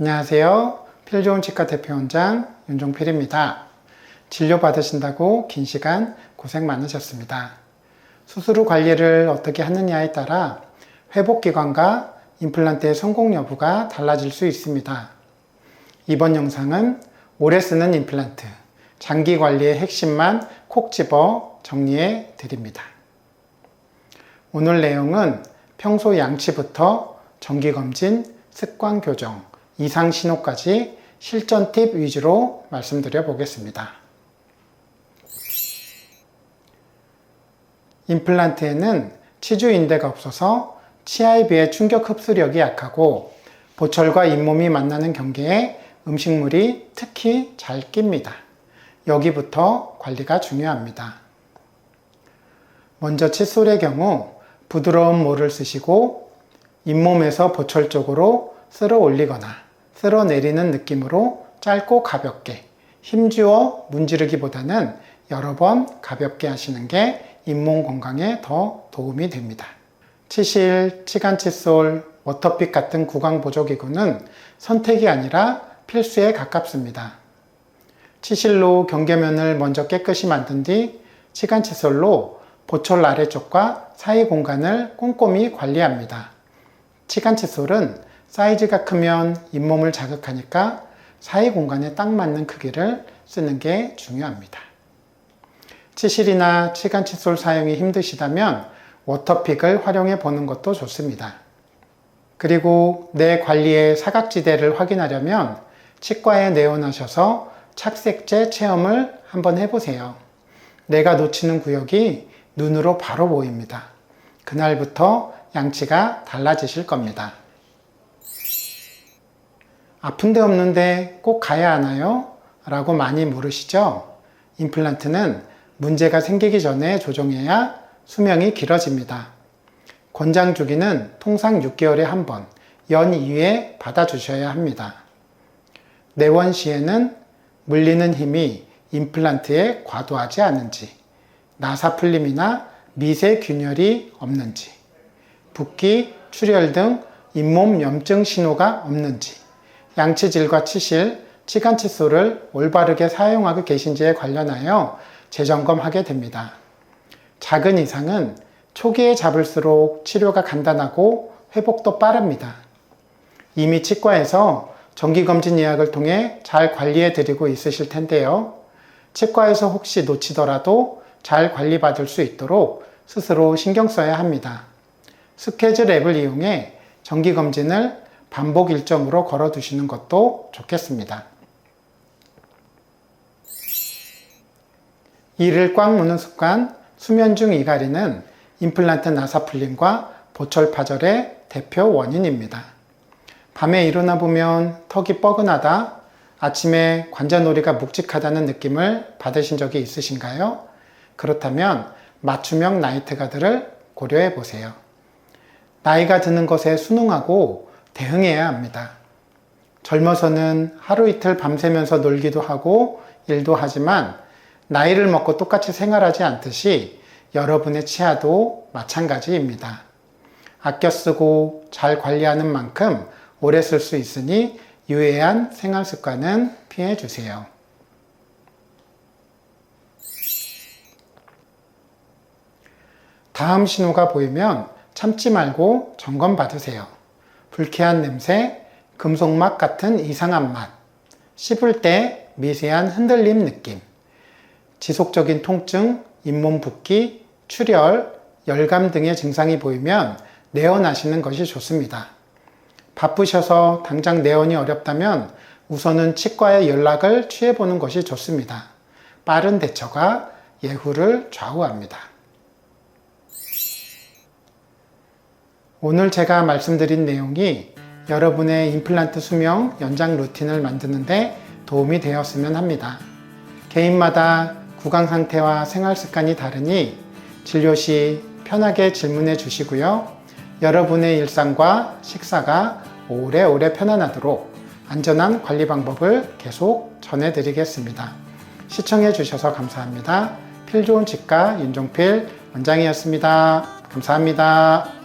안녕하세요. 필 좋은 치과 대표원장 윤종필입니다. 진료 받으신다고 긴 시간 고생 많으셨습니다. 수술 후 관리를 어떻게 하느냐에 따라 회복 기간과 임플란트의 성공 여부가 달라질 수 있습니다. 이번 영상은 오래 쓰는 임플란트, 장기 관리의 핵심만 콕 집어 정리해 드립니다. 오늘 내용은 평소 양치부터 정기검진, 습관 교정, 이상 신호까지 실전 팁 위주로 말씀드려 보겠습니다. 임플란트에는 치주 인대가 없어서 치아에 비해 충격 흡수력이 약하고 보철과 잇몸이 만나는 경계에 음식물이 특히 잘 낍니다. 여기부터 관리가 중요합니다. 먼저 칫솔의 경우 부드러운 모를 쓰시고 잇몸에서 보철 쪽으로 쓸어 올리거나 쓸어 내리는 느낌으로 짧고 가볍게 힘주어 문지르기보다는 여러 번 가볍게 하시는 게 잇몸 건강에 더 도움이 됩니다. 치실, 치간 칫솔, 워터픽 같은 구강 보조기구는 선택이 아니라 필수에 가깝습니다. 치실로 경계면을 먼저 깨끗이 만든 뒤 치간 칫솔로 보철 아래쪽과 사이 공간을 꼼꼼히 관리합니다. 치간 칫솔은 사이즈가 크면 잇몸을 자극하니까 사이 공간에 딱 맞는 크기를 쓰는 게 중요합니다. 치실이나 치간 칫솔 사용이 힘드시다면 워터픽을 활용해 보는 것도 좋습니다. 그리고 내 관리의 사각지대를 확인하려면 치과에 내원하셔서 착색제 체험을 한번 해보세요. 내가 놓치는 구역이 눈으로 바로 보입니다. 그날부터 양치가 달라지실 겁니다. 아픈 데 없는데 꼭 가야 하나요? 라고 많이 물으시죠? 임플란트는 문제가 생기기 전에 조정해야 수명이 길어집니다. 권장 주기는 통상 6개월에 한 번, 연 2회 받아주셔야 합니다. 내원 시에는 물리는 힘이 임플란트에 과도하지 않은지, 나사 풀림이나 미세 균열이 없는지, 붓기, 출혈 등 잇몸 염증 신호가 없는지, 양치질과 치실, 치간 칫솔을 올바르게 사용하고 계신지에 관련하여 재점검하게 됩니다. 작은 이상은 초기에 잡을수록 치료가 간단하고 회복도 빠릅니다. 이미 치과에서 정기검진 예약을 통해 잘 관리해 드리고 있으실 텐데요. 치과에서 혹시 놓치더라도 잘 관리받을 수 있도록 스스로 신경 써야 합니다. 스케줄 앱을 이용해 정기검진을 반복 일정으로 걸어 두시는 것도 좋겠습니다. 이를 꽉 무는 습관, 수면 중 이갈이는 임플란트 나사풀림과 보철 파절의 대표 원인입니다. 밤에 일어나 보면 턱이 뻐근하다, 아침에 관자놀이가 묵직하다는 느낌을 받으신 적이 있으신가요? 그렇다면 맞춤형 나이트 가드를 고려해 보세요. 나이가 드는 것에 순응하고 대응해야 합니다. 젊어서는 하루 이틀 밤새면서 놀기도 하고 일도 하지만 나이를 먹고 똑같이 생활하지 않듯이 여러분의 치아도 마찬가지입니다. 아껴 쓰고 잘 관리하는 만큼 오래 쓸 수 있으니 유해한 생활 습관은 피해 주세요. 다음 신호가 보이면 참지 말고 점검 받으세요. 불쾌한 냄새, 금속막 같은 이상한 맛, 씹을 때 미세한 흔들림 느낌, 지속적인 통증, 잇몸 붓기, 출혈, 열감 등의 증상이 보이면 내원하시는 것이 좋습니다. 바쁘셔서 당장 내원이 어렵다면 우선은 치과에 연락을 취해보는 것이 좋습니다. 빠른 대처가 예후를 좌우합니다. 오늘 제가 말씀드린 내용이 여러분의 임플란트 수명 연장 루틴을 만드는데 도움이 되었으면 합니다. 개인마다 구강 상태와 생활 습관이 다르니 진료 시 편하게 질문해 주시고요. 여러분의 일상과 식사가 오래오래 편안하도록 안전한 관리 방법을 계속 전해드리겠습니다. 시청해 주셔서 감사합니다. 필 좋은 치과 윤종필 원장이었습니다. 감사합니다.